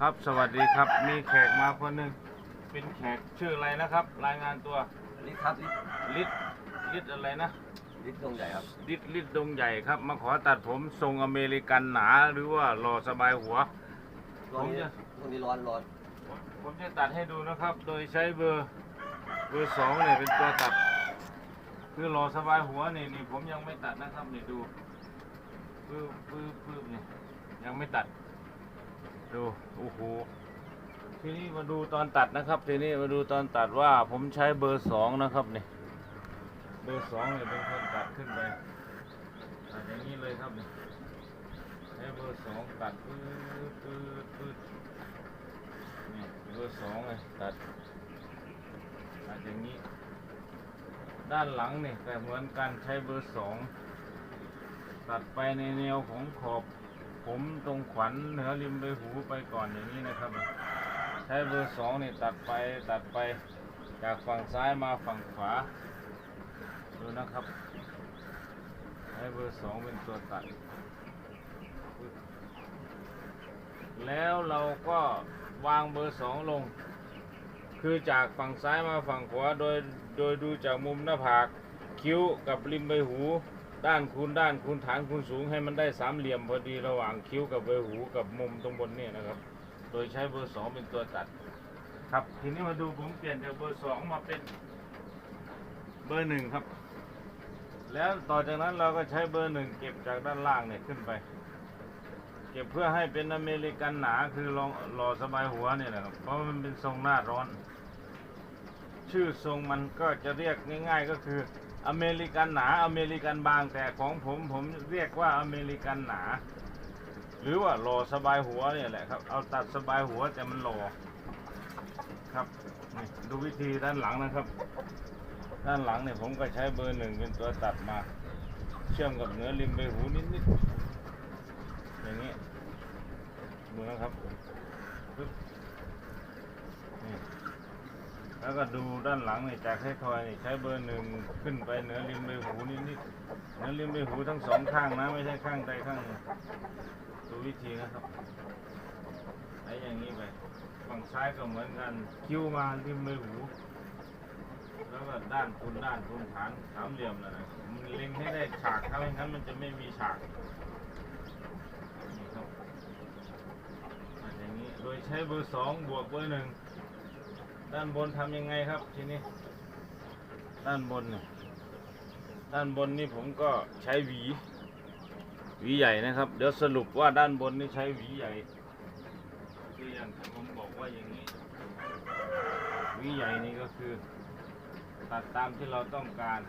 ครับสวัสดีครับมีแขกมาคนหนึ่งเป็นแขกชื่ออะไรนะครับ รายงานตัวลิศครับลิศลิศลิศอะไรนะลิศตรงใหญ่ครับลิศลิศดงใหญ่ครับ มาขอตัดผมทรงอเมริกันหนาหรือว่าหล่อสบายหัวตรงนี้ผมจะตรงนี้ร้อนร้อนผมจะตัดให้ดูนะครับ โดยใช้เบอร์เบอร์สองเนี่ยเป็นตัวตัด คือหล่อสบายหัวนี่นี่ผมยังไม่ตัดนะครับนี่ดูปื้บปื้บปื้บนี่ยังไม่ตัด ดูโอ้โหทีนี้มาดูตอนตัดนะครับ ทีนี้มาดูตอนตัดว่าผมใช้เบอร์สองนะครับนี่เบอร์สองเนี่ยเป็นคนตัดขึ้นไปตัดอย่างนี้เลยครับนี่ใช้เบอร์สองตัดปื้ดปื้ดปื้ดนี่เบอร์สองเลยตัดตัดอย่างนี้ ด้านหลังนี่แต่เหมือนกันใช้เบอร์สองตัดไปในแนวของขอบ ผมตรงขวัญเหนือริมใบหูไปก่อนอย่างนี้นะครับ ใช้เบอร์สองนี่ตัดไปตัดไปจากฝั่งซ้ายมาฝั่งขวา ดูนะครับ ใช้เบอร์สองเป็นตัวตัด แล้วเราก็วางเบอร์สองลง คือจากฝั่งซ้ายมาฝั่งขวาโดยโดยดูจากมุมหน้าผากคิ้วกับริมใบหู ด้านคูณด้านคูณฐานคูณสูงให้มันได้สามเหลี่ยมพอดีระหว่างคิ้วกับใบหูกับมุมตรงบนเนี่ยนะครับ โดยใช้เบอร์สองเป็นตัวตัด ครับ ทีนี้มาดูผมเปลี่ยนจากเบอร์สองมาเป็นเบอร์หนึ่งครับ แล้วต่อจากนั้นเราก็ใช้เบอร์หนึ่งเก็บจากด้านล่างเนี่ยขึ้นไป เก็บเพื่อให้เป็นอเมริกันหนาคือรองหล่อสบายหัวเนี่ยนะครับ เพราะมันเป็นทรงหน้าร้อน ชื่อทรงมันก็จะเรียกง่าย ๆก็คือ อเมริกันหนาอเมริกันบางแต่ของผมผมเรียกว่าอเมริกันหนา หรือว่าหล่อสบายหัวเนี่ยแหละครับ เอาตัดสบายหัวแต่มันหล่อครับนี่ดูวิธีด้านหลังนะครับ ด้านหลังเนี่ยผมก็ใช้เบอร์หนึ่งเป็นตัวตัดมา เชื่อมกับเนื้อริมใบหูนิดๆอย่างนี้ดูนะครับ แล้วก็ดูด้านหลังนี่จากให้ทอยนี่ใช้เบอร์หนึ่งขึ้นไปเหนือริมใบหูนิดๆเหนือริมใบหูทั้งสองข้างนะ ไม่ใช่ข้างใดข้างดูวิธีนะครับใช้อย่างนี้ไปฝั่งซ้ายก็เหมือนกันคิ้วมาริมใบหู แล้วก็ด้านทุนด้านทุนฐานสามเหลี่ยมนะนะมันเล็งให้ได้ฉากถ้าไม่งั้นมันจะไม่มีฉากนี่ครับอย่างนี้โดยใช้เบอร์สองบวกเบอร์หนึ่ง ด้านบนทำยังไงครับทีนี้ ด้านบนเนี่ยด้านบนนี่ผมก็ใช้หวี หวีใหญ่นะครับ เดี๋ยวสรุปว่าด้านบนนี่ใช้หวีใหญ่คืออย่างที่ผมบอกว่าอย่างนี้หวีใหญ่นี่ก็คือ ตัดตามที่เราต้องการ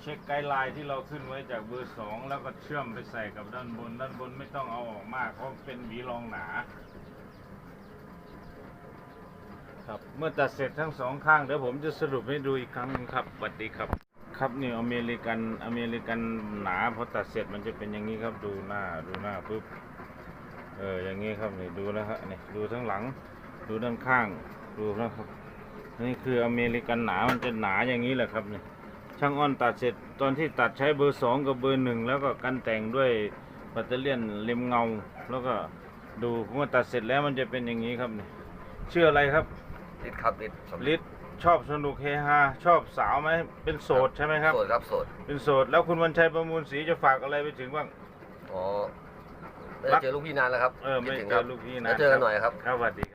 เช็คไกด์ไลน์ที่เราขึ้นไว้จากเบอร์สองแล้วก็เชื่อมไปใส่กับด้านบน ด้านบนไม่ต้องเอาออกมากเพราะเป็นหวีรองหนา ครับ เมื่อตัดเสร็จทั้งสองข้างเดี๋ยวผมจะสรุปให้ดูอีกครั้งหนึงครับสวัสดีครับ ครับนี่อเมริกันอเมริกันหนาพอตัดเสร็จมันจะเป็นอย่างนี้ครับดูหน้าดูหน้าปุ๊บเอออย่างนี้ครับนี่ดูนะฮะนี่ดูทั้งหลัง ดูด้านข้างดูนะครับ นี่คืออเมริกันหนามันจะหนาอย่างนี้แหละครับนี่ช่างอ้อนตัดเสร็จตอนที่ตัดใช้เบอร์สองกับเบอร์หนึ่งแล้วก็กันแต่งด้วยแบตเตอรี่ยนเล็มเงา แล้วก็ดูเมื่อตัดเสร็จแล้วมันจะเป็นอย่างนี้ครับนี่ชื่ออะไรครับ ลิศครับลิศสมลิศชอบสนุกเฮฮาชอบสาวไหมเป็นโสดใช่ไหมครับ โสดครับโสดเป็นโสดแล้วคุณวันชัยประมูลศรีจะฝากอะไรไปถึงบ้าง อ๋อไม่ได้เจอลูกพี่นานแล้วครับเออไม่คิดถึงเจครัอบลูกพี่นะแล้วเจอกันหน่อยครับ ครับสวัสดี